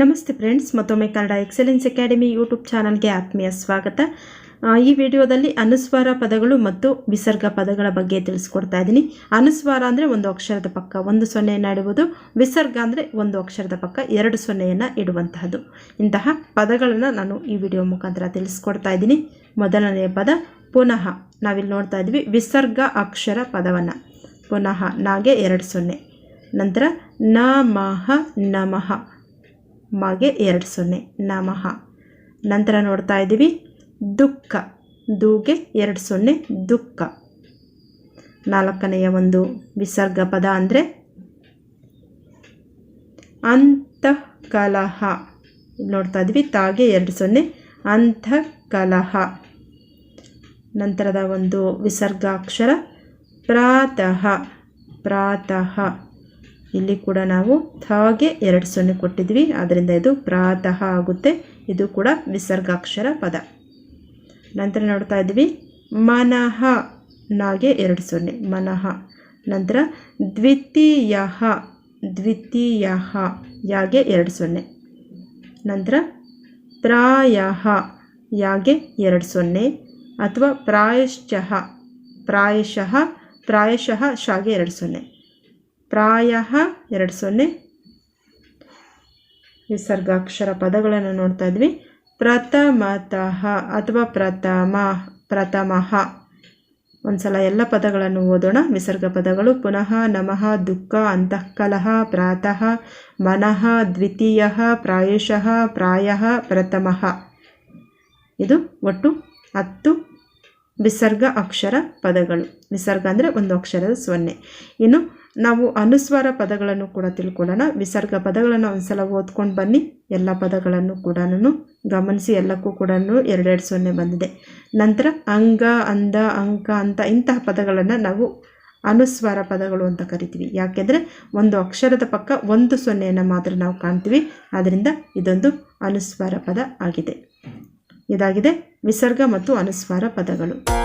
ನಮಸ್ತೆ ಫ್ರೆಂಡ್ಸ್, ಮತ್ತೊಮ್ಮೆ Kannada excellence academy YouTube ಚಾನಲ್ಗೆ ಆತ್ಮೀಯ ಸ್ವಾಗತ. ಈ ವಿಡಿಯೋದಲ್ಲಿ ಅನುಸ್ವಾರ ಪದಗಳು ಮತ್ತು ವಿಸರ್ಗ ಪದಗಳ ಬಗ್ಗೆ ತಿಳಿಸ್ಕೊಡ್ತಾ ಇದ್ದೀನಿ. ಅನುಸ್ವಾರ ಅಂದರೆ ಒಂದು ಅಕ್ಷರದ ಪಕ್ಕ, ಒಂದು ಸೊನ್ನೆಯನ್ನು ಇಡುವುದು. ವಿಸರ್ಗ ಅಂದರೆ ಒಂದು ಅಕ್ಷರದ ಪಕ್ಕ, ಎರಡು ಸೊನ್ನೆಯನ್ನು ಇಡುವಂತಹದ್ದು. ಇಂತಹ ಪದಗಳನ್ನು ನಾನು ಈ ವಿಡಿಯೋ ಮುಖಾಂತರ ತಿಳಿಸ್ಕೊಡ್ತಾ ಇದ್ದೀನಿ. ಮೊದಲನೆಯ ಪದ, ಪುನಃ. ನಾವಿಲ್ಲಿ ನೋಡ್ತಾ ಇದ್ವಿ ವಿಸರ್ಗ ಅಕ್ಷರ ಪದವನ್ನು. ಪುನಃ, ನಾಗೆ ಎರಡು ಸೊನ್ನೆ. ನಂತರ, ನಮಃ ನಮಃ. ಮಗೆ ಎರಡು ಸೊನ್ನೆ. ನಮಃ. ನಂತರ ನೋಡ್ತಾ ಇದ್ದೀವಿ. ದುಃಖ. ದೂಗೆ ಎರಡು ಸೊನ್ನೆ. ದುಃಖ. ನಾಲ್ಕನೆಯ ಒಂದು ವಿಸರ್ಗ ಪದ ಅಂದರೆ ಅಂತಃಕಲಹ. ಕಲಹ ನೋಡ್ತಾ ಇದ್ವಿ ತಾಗೆ ಎರಡು ಸೊನ್ನೆ. ಅಂತಃಕಲಹ. ನಂತರದ ಒಂದು ವಿಸರ್ಗಾಕ್ಷರ ಪ್ರಾತಃ. ಪ್ರಾತಃ. ಇಲ್ಲಿ ಕೂಡ ನಾವು ಥಾಗೆ ಎರಡು ಸೊನ್ನೆ ಕೊಟ್ಟಿದ್ವಿ. ಆದ್ದರಿಂದ ಇದು ಪ್ರಾತಃ ಆಗುತ್ತೆ. ಇದು ಕೂಡ ವಿಸರ್ಗಾಕ್ಷರ ಪದ. ನಂತರ ನೋಡ್ತಾ ಇದ್ವಿ ಮನಃ ನಾಗೆ ಎರಡು ಸೊನ್ನೆ. ಮನಃ. ನಂತರ ದ್ವಿತೀಯ ದ್ವಿತೀಯ ಯಾಗೆ ಎರಡು ಸೊನ್ನೆ. ನಂತರ ಪ್ರಾಯ ಯಾಗೆ ಎರಡು ಸೊನ್ನೆ. ಅಥವಾ ಪ್ರಾಯಶ್ಚಃ, ಪ್ರಾಯಶಃ ಪ್ರಾಯಶಃ ಶಾಗೆ ಎರಡು ಸೊನ್ನೆ. ಪ್ರಾಯ ಎರಡು ಸೊನ್ನೆ. ವಿಸರ್ಗಾಕ್ಷರ ಪದಗಳನ್ನು ನೋಡ್ತಾ ಇದ್ವಿ. ಪ್ರಥಮತಃ ಅಥವಾ ಪ್ರಥಮ, ಪ್ರಥಮಃ. ಒಂದ್ಸಲ ಎಲ್ಲ ಪದಗಳನ್ನು ಓದೋಣ. ವಿಸರ್ಗ ಪದಗಳು ಪುನಃ ನಮಃ, ದುಃಖ, ಅಂತಃಕಲಹ, ಪ್ರಾತಃ, ಮನಃ, ದ್ವಿತೀಯ, ಪ್ರಾಯಶಃ, ಪ್ರಾಯ, ಪ್ರಥಮಃ. ಇದು ಒಟ್ಟು ಹತ್ತು ನಿಸರ್ಗ ಅಕ್ಷರ ಪದಗಳು. ವಿಸರ್ಗ ಅಂದರೆ ಒಂದು ಅಕ್ಷರದ ಸೊನ್ನೆ. ಇನ್ನು ನಾವು ಅನುಸ್ವಾರ ಪದಗಳನ್ನು ಕೂಡ ತಿಳ್ಕೊಳ್ಳೋಣ. ವಿಸರ್ಗ ಪದಗಳನ್ನು ಒಂದ್ಸಲ ಓದ್ಕೊಂಡು ಬನ್ನಿ. ಎಲ್ಲ ಪದಗಳನ್ನು ಕೂಡ ಗಮನಿಸಿ, ಎಲ್ಲಕ್ಕೂ ಕೂಡ ಎರಡೆರಡು ಸೊನ್ನೆ ಬಂದಿದೆ. ನಂತರ ಅಂಗ ಅಂದ ಅಂಕ, ಅಂತ ಇಂತಹ ಪದಗಳನ್ನು ನಾವು ಅನುಸ್ವಾರ ಪದಗಳು ಅಂತ ಕರಿತೀವಿ. ಯಾಕೆಂದರೆ ಒಂದು ಅಕ್ಷರದ ಪಕ್ಕ ಒಂದು ಸೊನ್ನೆಯನ್ನು ಮಾತ್ರ ನಾವು ಕಾಣ್ತೀವಿ. ಆದ್ದರಿಂದ ಇದೊಂದು ಅನುಸ್ವಾರ ಪದ ಆಗಿದೆ. ಇದಾಗಿದೆ ವಿಸರ್ಗ ಮತ್ತು ಅನುಸ್ವಾರ ಪದಗಳು.